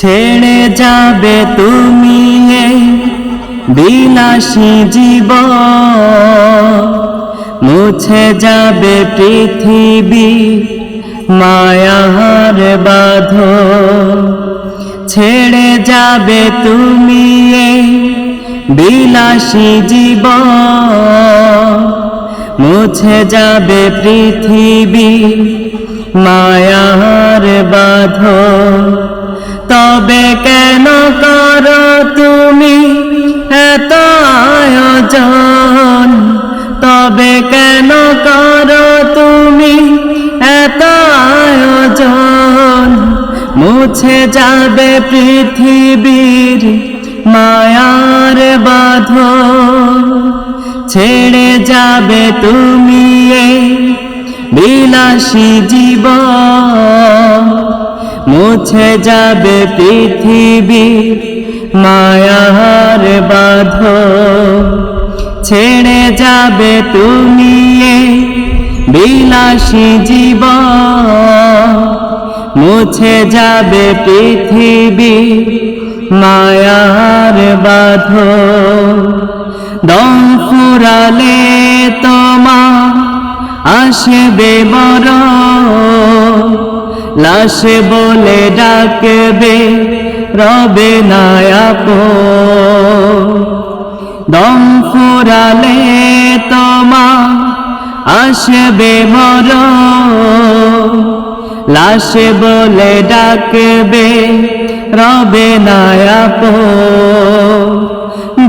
ছেড়ে যাবে তুমি এই বিলাসী জীব। মুছে যাবে পৃথিবী মায়ার বাধ। ছেড়ে যাবে তুমি বিলাসী জীব। মুছে যাবে পৃথিবী মায়ার বাধ। তবে কেন কর তুমি এত আয়োজন? তবে কেন কর তুমি এত আয়োজন? মুছে যাবে পৃথিবীর মায়ার বাধ ছেড়ে যাবে তুমি বিলাসী জীবন। মুছে যাবে পৃথিবী, মায়ার বাধ ছেড়ে যাবে তুমি বিলাসী জীব মুছে যাবে পৃথিবী, মায়ার বাধ দম ফুরালে তোমা আসবে বড় লাশে বলে ডাকবে, রবে নায়াপ দম ফুরালে তোমা আসবে মর লাশে বলে ডাকবে, রবে নায়াপ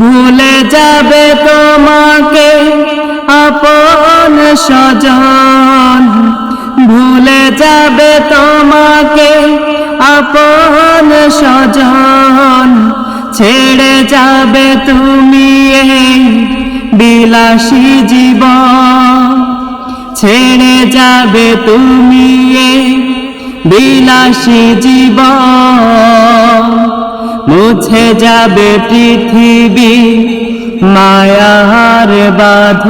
ভুলে যাবে তোমাকে আপন স্বজন। ভুলে যাবে তোমাকে আপন স্বজন। ছেড়ে যাবে তুমি বিলাসী জীবন। ছেড়ে যাবে তুমি বিলাসী জীবন। মুছে যাবে পৃথিবী মায়ার বাধ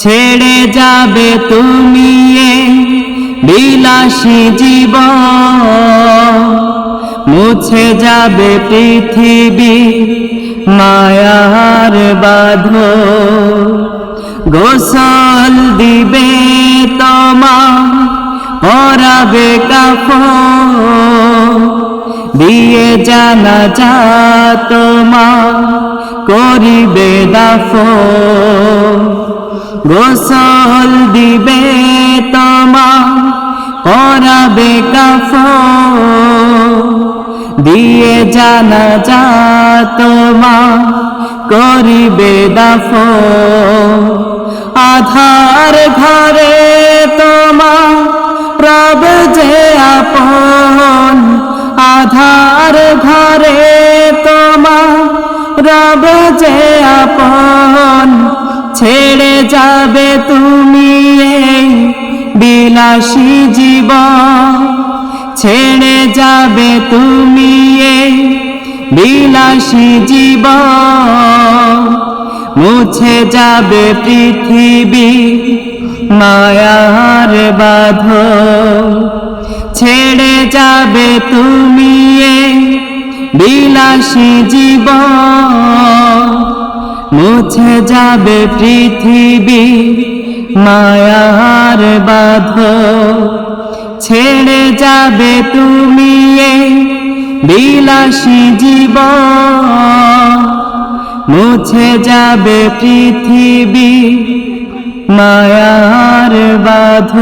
ছেড়ে যাবে তুমি বিলাসী জীব মুছে যাবে পৃথিবী মায়ার বাধ গোসল দিবে তোমা পরাবে কাফন। দিয়ে জানা যা তোমা করিবে দাফ গোসল দিবে তোমা পরাবে কাফ দিয়ে জানা যা তোমা করিবে দাফ আধার ঘরে তোমা প্রব যে আপন। আধার ঘরে তোমা রব যে আপন। ছেড়ে যাবে তুমি এই বিলাসী জীবন। ছেড়ে যাবে তুমি এই বিলাসী জীবন। মুছে যাবে পৃথিবী মায়ার বাধ ছেড়ে যাবে তুমি এই বিলাসী জীবন। মুছে যাবে পৃথিবী, মায়ার বাধ। ছেড়ে যাবে তুমি বিলাসী জীবন। মুছে যাবে পৃথিবী, মায়ার বাধ।